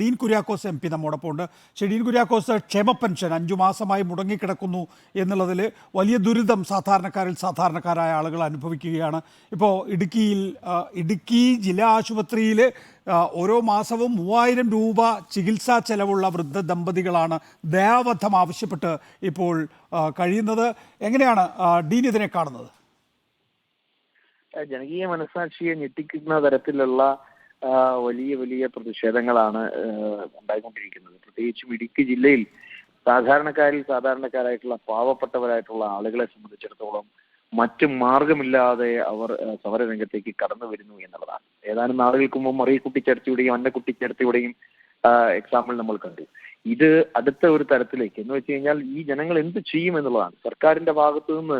Dean Kuriakose M P നമ്മോടൊപ്പം ഉണ്ട് പക്ഷേ ഡീൻ കുര്യാക്കോസ് ക്ഷേമ പെൻഷൻ അഞ്ചു മാസമായി മുടങ്ങിക്കിടക്കുന്നു എന്നുള്ളതിൽ വലിയ ദുരിതം സാധാരണക്കാരിൽ സാധാരണക്കാരായ ആളുകൾ അനുഭവിക്കുകയാണ്. ഇപ്പോൾ ഇടുക്കിയിൽ ഇടുക്കി ജില്ലാ ആശുപത്രിയിൽ ഓരോ മാസവും മൂവായിരം രൂപ ചികിത്സാ ചെലവുള്ള വൃദ്ധ ദമ്പതികളാണ് ദയാബദ്ധം ആവശ്യപ്പെട്ട് ഇപ്പോൾ കഴിയുന്നത്. എങ്ങനെയാണ് ഡീൻ ഇതിനെ കാണുന്നത്? ജനകീയ മനസാക്ഷിയെ ഞെട്ടിക്കുന്ന തരത്തിലുള്ള വലിയ വലിയ പ്രതിഷേധങ്ങളാണ് ഉണ്ടായിക്കൊണ്ടിരിക്കുന്നത്. പ്രത്യേകിച്ചും ഇടുക്കി ജില്ലയിൽ സാധാരണക്കാരിൽ സാധാരണക്കാരായിട്ടുള്ള പാവപ്പെട്ടവരായിട്ടുള്ള ആളുകളെ സംബന്ധിച്ചിടത്തോളം മറ്റു മാർഗമില്ലാതെ അവർ സമരരംഗത്തേക്ക് കടന്നു വരുന്നു എന്നുള്ളതാണ്. ഏതാനും നാളുകൾക്ക് മുമ്പ് മറിയക്കുട്ടി ചർച്ചയുടെയും അന്നക്കുട്ടി ചർച്ചയുടെയും എക്സാമ്പിൾ നമ്മൾ കണ്ടു. ഇത് അടുത്ത ഒരു തരത്തിലേക്ക് എന്ന് വെച്ച് കഴിഞ്ഞാൽ ഈ ജനങ്ങൾ എന്ത് ചെയ്യും എന്നുള്ളതാണ്. സർക്കാരിന്റെ ഭാഗത്തു നിന്ന്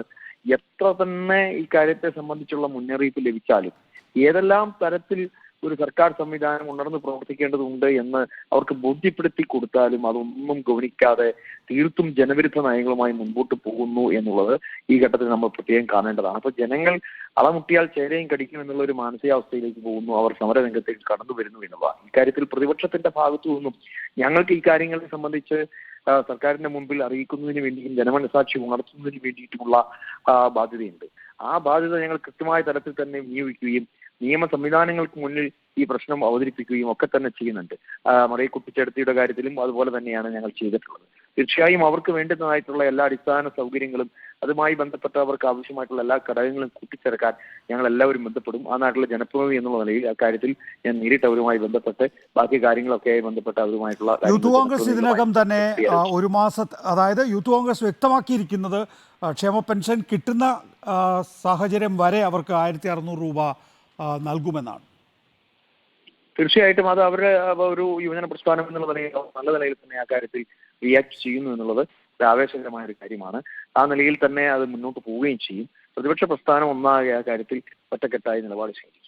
എത്ര തന്നെ ഈ കാര്യത്തെ സംബന്ധിച്ചുള്ള മുന്നറിയിപ്പ് ലഭിച്ചാലും ഏതെല്ലാം തരത്തിൽ ഒരു സർക്കാർ സംവിധാനം ഉണർന്ന് പ്രവർത്തിക്കേണ്ടതുണ്ട് എന്ന് അവർക്ക് ബോധ്യപ്പെടുത്തി കൊടുത്താലും അതൊന്നും ഗൗനിക്കാതെ തീർത്തും ജനവിരുദ്ധ നയങ്ങളുമായി മുൻപോട്ട് പോകുന്നു എന്നുള്ളത് ഈ ഘട്ടത്തിൽ നമ്മൾ പ്രത്യേകം കാണേണ്ടതാണ്. അപ്പൊ ജനങ്ങൾ അളമുട്ടിയാൽ ചേരയും കടിക്കും എന്നുള്ള ഒരു മാനസികാവസ്ഥയിലേക്ക് പോകുന്നു. അവർ സമരരംഗത്തേക്ക് കടന്നു വരുന്നു എന്നുള്ളതാണ് ഇക്കാര്യത്തിൽ പ്രതിപക്ഷത്തിന്റെ ഭാഗത്തു നിന്നും ഞങ്ങൾക്ക് ഈ കാര്യങ്ങളെ സംബന്ധിച്ച് സർക്കാരിന്റെ മുമ്പിൽ അറിയിക്കുന്നതിന് വേണ്ടിയും ജനമനസാക്ഷി ഉണർത്തുന്നതിന് വേണ്ടിയിട്ടുമുള്ള ബാധ്യതയുണ്ട്. ആ ബാധ്യത ഞങ്ങൾ കൃത്യമായ തലത്തിൽ തന്നെ നിയോഗിക്കുകയും നിയമ സംവിധാനങ്ങൾക്ക് മുന്നിൽ ഈ പ്രശ്നം അവതരിപ്പിക്കുകയും ഒക്കെ തന്നെ ചെയ്യുന്നുണ്ട്. മറിയ കുട്ടിച്ചെടുത്തിയുടെ കാര്യത്തിലും അതുപോലെ തന്നെയാണ് ഞങ്ങൾ ചെയ്തിട്ടുള്ളത്. തീർച്ചയായും അവർക്ക് വേണ്ടുന്നതായിട്ടുള്ള എല്ലാ അടിസ്ഥാന സൗകര്യങ്ങളും അതുമായി ബന്ധപ്പെട്ട അവർക്ക് ആവശ്യമായിട്ടുള്ള എല്ലാ ഘടകങ്ങളും കൂട്ടിച്ചേർക്കാൻ ഞങ്ങൾ എല്ലാവരും ബന്ധപ്പെടും. ആ നാട്ടിലെ ജനപ്രതിനിധി എന്നുള്ള നിലയിൽ അക്കാര്യത്തിൽ ഞാൻ നേരിട്ട് അവരുമായി ബന്ധപ്പെട്ട് ബാക്കി കാര്യങ്ങളൊക്കെയായി ബന്ധപ്പെട്ട് അവരുമായിട്ടുള്ള യൂത്ത് കോൺഗ്രസ് ഇതിനകം തന്നെ ഒരു മാസം അതായത് യൂത്ത് കോൺഗ്രസ് വ്യക്തമാക്കിയിരിക്കുന്നത് ക്ഷേമ പെൻഷൻ കിട്ടുന്ന സാഹചര്യം വരെ അവർക്ക് ആയിരത്തി അറുന്നൂറ് രൂപ നൽകുമെന്നാണ്. തീർച്ചയായിട്ടും അത് അവരുടെ ഒരു യുവജന പ്രസ്ഥാനം എന്നുള്ള നിലയിൽ നല്ല നിലയിൽ തന്നെ ആ കാര്യത്തിൽ റിയാക്ട് ചെയ്യുന്നു എന്നുള്ളത് ഒരു ആവേശകരമായ ഒരു കാര്യമാണ്. ആ നിലയിൽ തന്നെ അത് മുന്നോട്ട് പോവുകയും ചെയ്യും. പ്രതിപക്ഷ പ്രസ്ഥാനം ഒന്നാകെ ആ കാര്യത്തിൽ ഒറ്റക്കെട്ടായി നിലപാട് സ്വീകരിക്കും